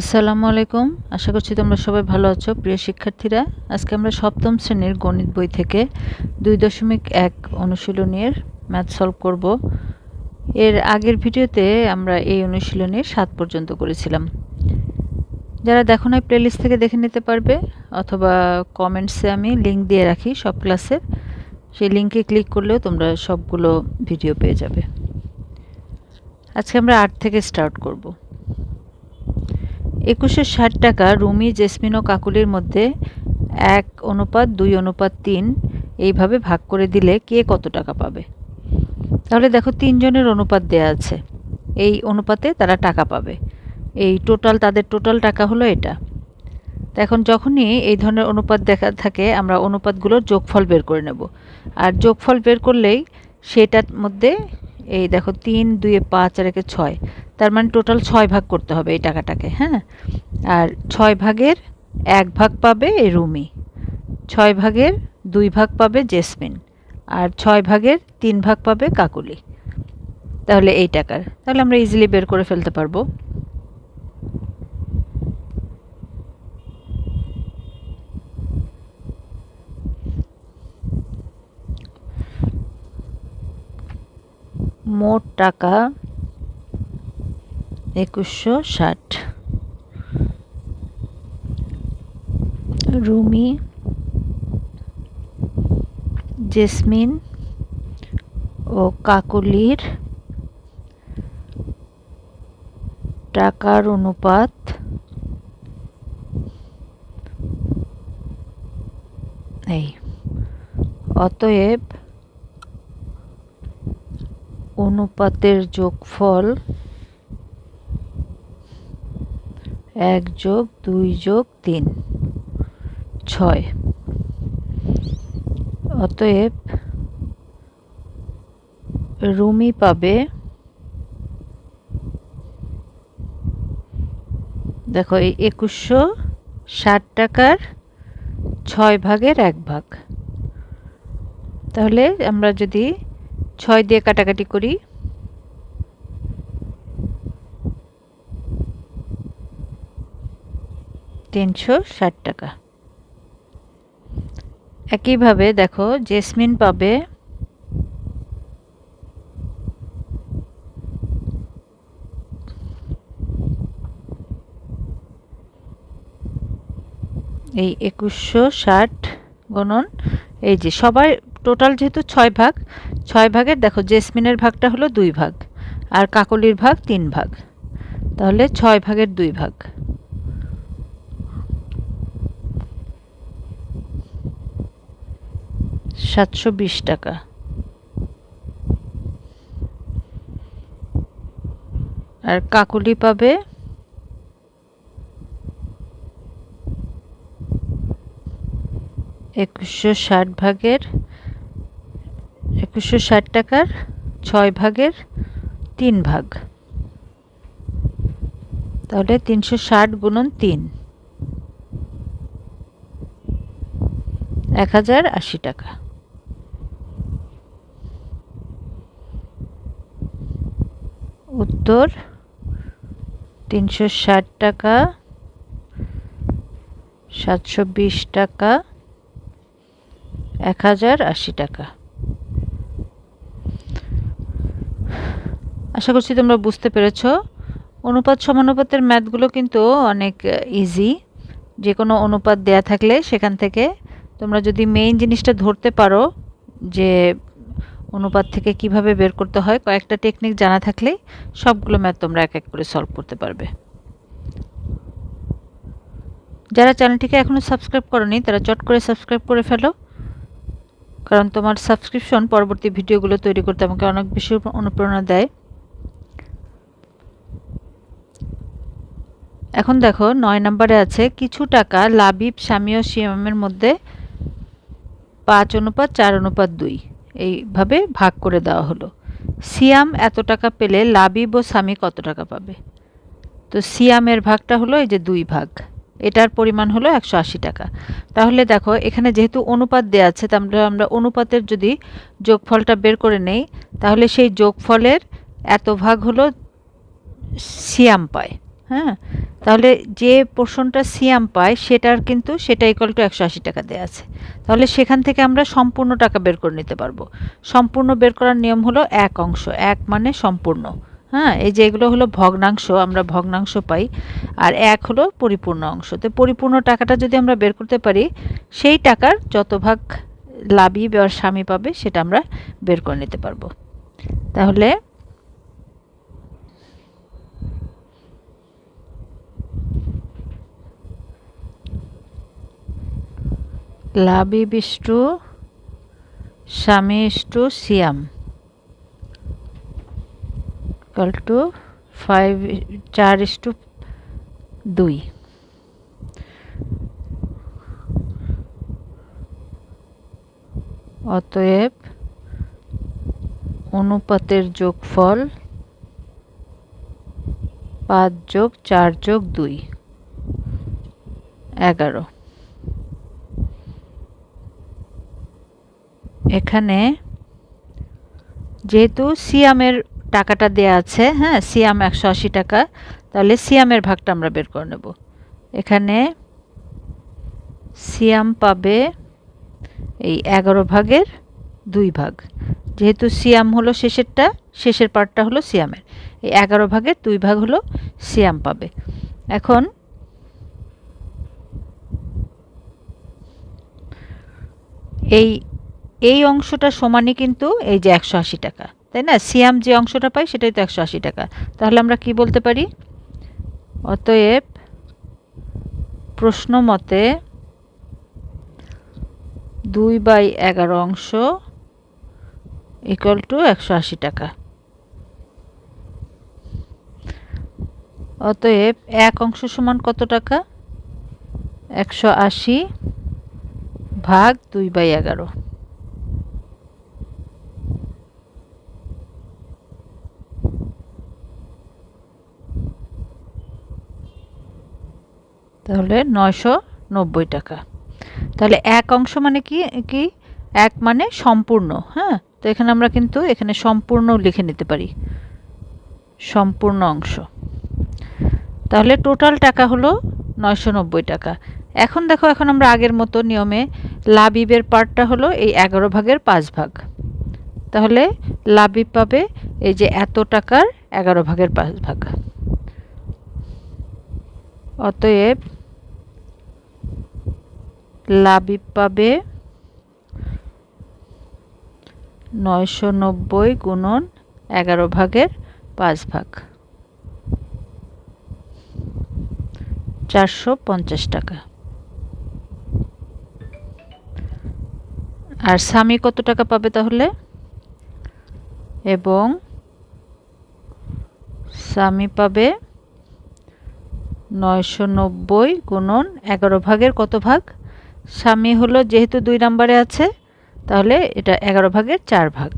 আসসালামু আলাইকুম। আশা করছি তোমরা সবাই ভালো আছো। প্রিয় শিক্ষার্থীরা, আজকে আমরা সপ্তম শ্রেণির গণিত বই থেকে দুই দশমিক এক অনুশীলনীর ম্যাথ সলভ করব। এর আগের ভিডিওতে আমরা এই অনুশীলনীর সাত পর্যন্ত করেছিলাম। যারা দেখো নাই প্লেলিস্ট থেকে দেখে নিতে পারবে, অথবা কমেন্টসে আমি লিংক দিয়ে রাখি সব ক্লাসের সেই লিঙ্কে ক্লিক করলেও তোমরা সবগুলো ভিডিও পেয়ে যাবে। আজকে আমরা আট থেকে স্টার্ট করব। একুশশো ষাট টাকা রুমি, জেসমিন ও কাকুলির মধ্যে এক অনুপাত, দুই অনুপাত, তিন, এইভাবে ভাগ করে দিলে কে কত টাকা পাবে? তাহলে দেখো তিনজনের অনুপাত দেয়া আছে। এই অনুপাতে তারা টাকা পাবে। এই টোটাল, তাদের টোটাল টাকা হলো এটা। এখন যখনই এই ধরনের অনুপাত দেখা থাকে, আমরা অনুপাতগুলোর যোগফল বের করে নেব। আর যোগফল বের করলেই সেটার মধ্যে এই দেখো, তিন, দুয়ে পাঁচ আর একে ছয়। তার মানে টোটাল ছয় ভাগ করতে হবে এই টাকাটাকে হ্যাঁ? আর ছয় ভাগের এক ভাগ পাবে রুমি। ছয় ভাগের দুই ভাগ পাবে জেসমিন। আর ছয় ভাগের তিন ভাগ পাবে কাকুলি। তাহলে এই টাকার। তাহলে আমরা ইজিলি বের করে ফেলতে পারব। মোট টাকা একুশশো ষাট। রুমি জেসমিন ও কাকলির টাকার অনুপাত এই। অতএব অনুপাতের যোগফল এক যোগ দুই যোগ তিন, ছয়। অতএব রুমি পাবে, দেখো এই একুশশো ষাট টাকার ছয় ভাগের এক ভাগ। তাহলে আমরা যদি ছয় দিয়ে কাটাকাটি করি। তিনশো ষাট টাকা। একইভাবে দেখো, জেসমিন পাবে এই একুশশো ষাট গণন, এই যে সবার টোটাল যেহেতু ছয় ভাগ ছয় ভাগের, দেখো, জেসমিনের ভাগটা হলো দুই ভাগ আর কাকলির ভাগ তিন ভাগ। তাহলে ছয় ভাগের দুই ভাগ। সাতশো বিশ টাকা। আর কাকলি পাবে একুশশো ষাট ভাগের একুশশো ষাট টাকার ছয় ভাগের তিন ভাগ। তাহলে তিনশো ষাট গুণন তিন। এক হাজার আশি টাকা। উত্তর, তিনশো ষাট টাকা, সাতশো বিশ টাকা, এক হাজার আশি টাকা। আশা করছি তোমরা বুঝতে পেরেছ। অনুপাত সমানুপাতের ম্যাথগুলো কিন্তু অনেক ইজি যে কোনো অনুপাত দেয়া থাকলে সেখান থেকে তোমরা যদি মেইন জিনিসটা ধরতে পারো, যে অনুপাত থেকে কীভাবে বের করতে হয়, কয়েকটা টেকনিক জানা থাকলে সবগুলো ম্যাথ তোমরা এক এক করে সলভ করতে পারবে। যারা চ্যানেলটিকে এখনও সাবস্ক্রাইব করনি, তারা চট করে সাবস্ক্রাইব করে ফেলো। কারণ তোমার সাবস্ক্রিপশন পরবর্তী ভিডিওগুলো তৈরি করতে আমাকে অনেক বেশি অনুপ্রেরণা দেয়। এখন দেখো নয় নম্বরে আছে, কিছু টাকা লাবিব স্বামী ও শিয়ামের মধ্যে পাঁচ অনুপাত, চার অনুপাত, দুই। এইভাবে ভাগ করে দেওয়া হলো। সিয়াম এত টাকা পেলে লাবিব ও স্বামী কত টাকা পাবে? তো সিয়ামের ভাগটা হলো এই যে দুই ভাগ। এটার পরিমাণ হলো একশো আশি টাকা। তাহলে দেখো, এখানে যেহেতু অনুপাত দেওয়া আছে তাহলে আমরা অনুপাতের যদি যোগফলটা বের করে নেই, তাহলে সেই যোগফলের এত ভাগ হলো সিয়াম পায়। হ্যাঁ? তাহলে যে পোর্শনটা সিয়াম পায়, সেটার কিন্তু সেটা ইকুয়াল টু একশো আশি টাকা দেওয়া আছে। তাহলে সেখান থেকে আমরা সম্পূর্ণ টাকা বের করে নিতে পারব। সম্পূর্ণ বের করার নিয়ম হলো এক অংশ। এক মানে সম্পূর্ণ। হ্যাঁ? এই যে এগুলো হলো ভগ্নাংশ, আমরা ভগ্নাংশ পাই। আর এক হলো পরিপূর্ণ অংশ। তো পরিপূর্ণ টাকাটা যদি আমরা বের করতে পারি, সেই টাকার যত ভাগ লাভই বা স্বামী পাবে, সেটা আমরা বের করে নিতে পারব। তাহলে লাভি বিষ্টু, স্বামী ইষ্টু, সিয়াম। ইকাল টু ফাইভ চার ইস্টু দুই। অতএব অনুপাতের যোগফল পাঁচ যোগ চার যোগ দুই, এগারো। এখানে যেহেতু সিয়ামের টাকাটা দেয়া আছে হ্যাঁ সিয়াম একশো আশি টাকা, তাহলে সিয়ামের ভাগটা আমরা বের করে নেব। এখানে সিয়াম পাবে এই এগারো ভাগের দুই ভাগ। যেহেতু সিয়াম হলো শেষেরটা, শেষের পার্টটা হলো সিয়ামের। এই এগারো ভাগের দুই ভাগ হলো সিয়াম পাবে। এখন এই এই অংশটা সমানই কিন্তু এই যে একশো আশি টাকা। তাই না? সিয়াম যে অংশটা পাই সেটাই তো একশো আশি টাকা। তাহলে আমরা কি বলতে পারি? অতএব প্রশ্ন মতে দুই বাই এগারো অংশ ইকুয়াল টু একশো আশি টাকা। অতএব এক অংশ সমান কত টাকা? একশো আশি ভাগ দুই বাই এগারো। তাহলে নয়শো নব্বই টাকা। তাহলে এক অংশ মানে কি কি? এক মানে সম্পূর্ণ হ্যাঁ? তো এখানে আমরা কিন্তু এখানে সম্পূর্ণ লিখে নিতে পারি। সম্পূর্ণ অংশ। তাহলে টোটাল টাকা হলো নয়শো নব্বই টাকা। এখন দেখো, এখন আমরা আগের মতো নিয়মে লাবিবের পার্টটা হলো এই এগারো ভাগের পাঁচ ভাগ। তাহলে লাবিব পাবে এই যে এত টাকার এগারো ভাগের পাঁচ ভাগ। অতএব লাবিব পাবে নয়শো নব্বই গুণন এগারো ভাগের পাঁচ ভাগ। চারশো পঞ্চাশ টাকা। আর স্বামী কত টাকা পাবে তাহলে? এবং স্বামী পাবে নয়শো নব্বই গুণন এগারো ভাগের কত ভাগ? স্বামী হলো যেহেতু দুই নম্বরে আছে, তাহলে এটা এগারো ভাগের চার ভাগ।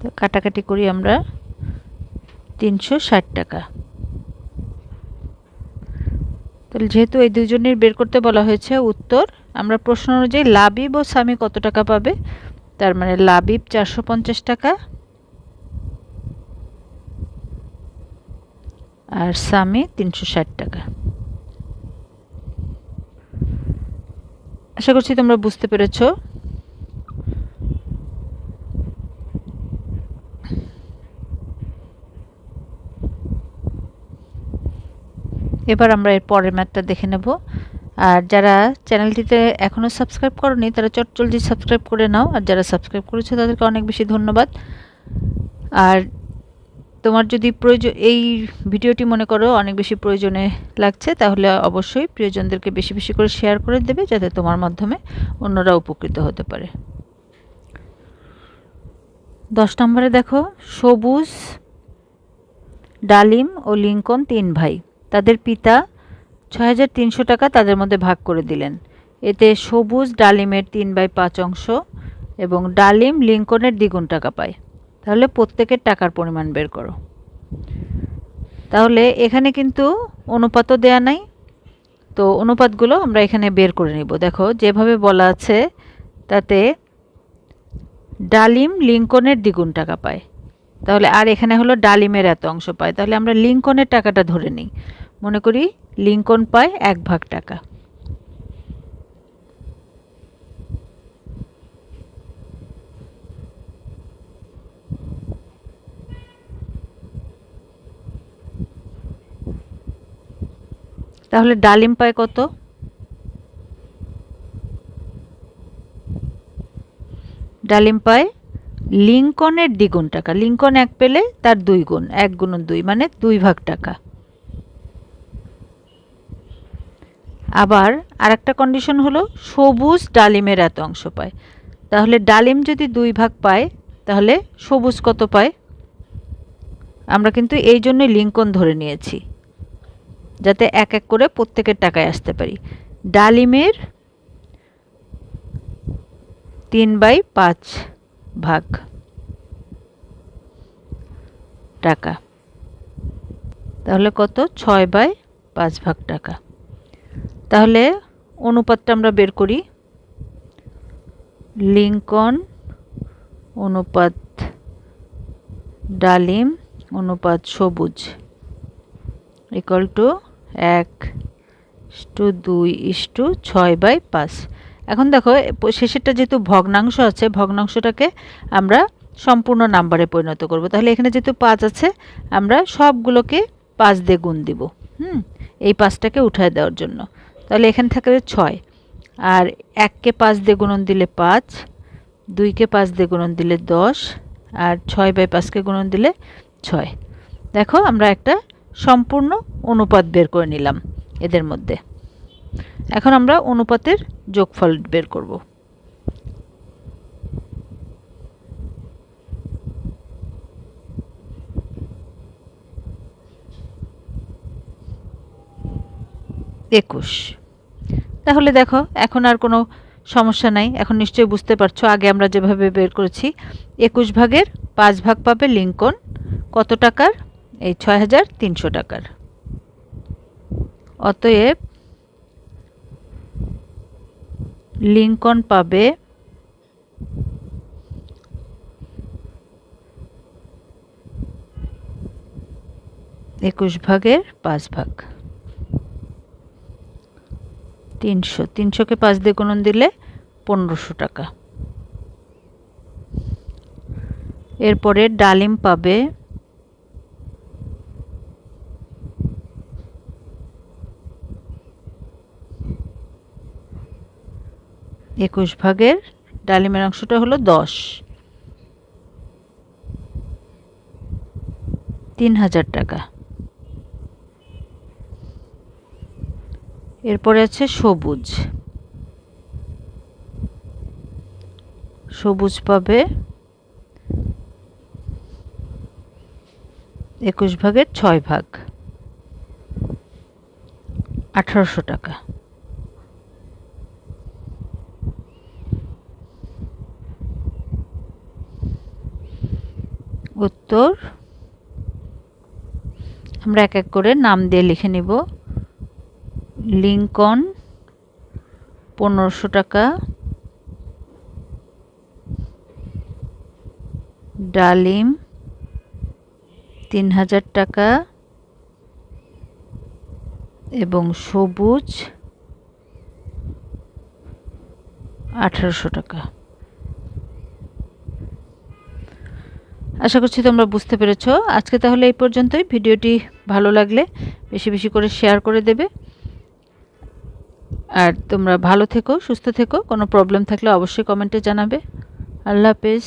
তো কাটাকাটি করি আমরা তিনশো ষাট টাকা। তাহলে যেহেতু এই দুজনের বের করতে বলা হয়েছে উত্তর, আমরা প্রশ্ন অনুযায়ী লাবিব ও স্বামী কত টাকা পাবে? তার মানে লাবিব চারশো পঞ্চাশ টাকা আর স্বামী তিনশো ষাট টাকা। আশা করছি তোমরা বুঝতে পেরেছ। এবার আমরা এর পরের ম্যাথটা দেখে নেব। আর যারা চ্যানেলটিতে এখনও সাবস্ক্রাইব করনি, তারা চট জলদি সাবস্ক্রাইব করে নাও। আর যারা সাবস্ক্রাইব করেছে, তাদেরকে অনেক বেশি ধন্যবাদ। আর তোমার যদি প্রয়োজন এই ভিডিওটি মনে করো অনেক বেশি প্রয়োজনে লাগছে, তাহলে অবশ্যই প্রিয়জনদেরকে বেশি বেশি করে শেয়ার করে দেবে, যাতে তোমার মাধ্যমে অন্যরা উপকৃত হতে পারে। দশ নম্বরে দেখো, সবুজ, ডালিম ও লিঙ্কন তিন ভাই। তাদের পিতা ছয় হাজার তিনশো টাকা তাদের মধ্যে ভাগ করে দিলেন। এতে সবুজ, ডালিমের তিন বাই পাঁচ অংশ এবং ডালিম, লিঙ্কনের দ্বিগুণ টাকা পায়। তাহলে প্রত্যেকের টাকার পরিমাণ বের করো। তাহলে এখানে কিন্তু অনুপাতও দেয়া নাই। তো অনুপাতগুলো আমরা এখানে বের করে নিব। দেখো, যেভাবে বলা আছে, তাতে ডালিম লিঙ্কনের দ্বিগুণ টাকা পায়। তাহলে আর এখানে হলো ডালিমের এত অংশ পায়। তাহলে আমরা লিঙ্কনের টাকাটা ধরে নিই। মনে করি লিঙ্কন পায় এক ভাগ টাকা। তাহলে ডালিম পায় কত? ডালিম পায় লিঙ্কনের দ্বিগুণ টাকা। লিঙ্কন এক পেলে তার দুই গুণ, এক গুণন দুই মানে দুই ভাগ টাকা। আবার আরেকটা কন্ডিশন হলো সবুজ ডালিমের এত অংশ পায়। তাহলে ডালিম যদি দুই ভাগ পায়, তাহলে সবুজ কত পায়? আমরা কিন্তু এই জন্যই লিঙ্কন ধরে নিয়েছি। যাতে এক এক করে প্রত্যেকের টাকায় আসতে পারি। ডালিমের তিন বাই পাঁচ ভাগ টাকা। তাহলে কত? ছয় বাই পাঁচ ভাগ টাকা। তাহলে অনুপাতটা আমরা বের করি। লিঙ্কন অনুপাত ডালিম অনুপাত সবুজ ইকুয়াল টু এক টু দুই ইস টু ছয় বাই পাঁচ। এখন দেখো শেষেরটা যেহেতু ভগ্নাংশ আছে, ভগ্নাংশটাকে আমরা সম্পূর্ণ নাম্বারে পরিণত করব। তাহলে এখানে যেহেতু পাঁচ আছে, আমরা সবগুলোকে পাঁচ দিয়ে গুণ দিব, হুম? এই পাঁচটাকে উঠায় দেওয়ার জন্য। তাহলে এখানে থাকবে ছয়। আর এককে পাঁচ দিয়ে গুণন দিলে পাঁচ, দুইকে পাঁচ দিয়ে গুণন দিলে দশ, আর ছয় বাই পাঁচকে গুণন দিলে ছয়। দেখো, আমরা একটা সম্পূর্ণ অনুপাত বের করে নিলাম এদের মধ্যে। এখন আমরা অনুপাতের যোগফল বের করব। একুশ। তাহলে দেখো, এখন আর কোনো সমস্যা নাই। এখন নিশ্চয়ই বুঝতে পারছ, আগে আমরা যেভাবে বের করেছি, একুশ ভাগের পাঁচ ভাগ পাবে লিঙ্কন। কত টাকার? এই ছয় হাজার তিনশো টাকার। অতএব লিঙ্কন পাবে একুশ ভাগের পাঁচ ভাগ। তিনশো, তিনশোকে পাঁচ দিয়ে গুণন দিলে পনেরোশো টাকা। এরপরে ডালিম পাবে একুশ ভাগের ডালিমের অংশটা হলো দশ। তিন হাজার টাকা। এরপরে আছে সবুজ। সবুজ পাবে একুশ ভাগের ছয় ভাগ। আঠারোশো টাকা। উত্তর। আমরা এক এক করে নাম দিয়ে লিখে নিব। লিঙ্কন পনেরোশো টাকা। ডালিম তিন হাজার টাকা। এবং সবুজ, আঠারোশো টাকা। আশা করছি তোমরা বুঝতে পেরেছ। আজকে তাহলে এই পর্যন্তই। ভিডিওটি ভালো লাগলে বেশি বেশি করে শেয়ার করে দেবে। আর তোমরা ভালো থেকো, সুস্থ থেকো। কোনো প্রবলেম থাকলে অবশ্যই কমেন্টে জানাবে। আল্লাহ হাফেজ।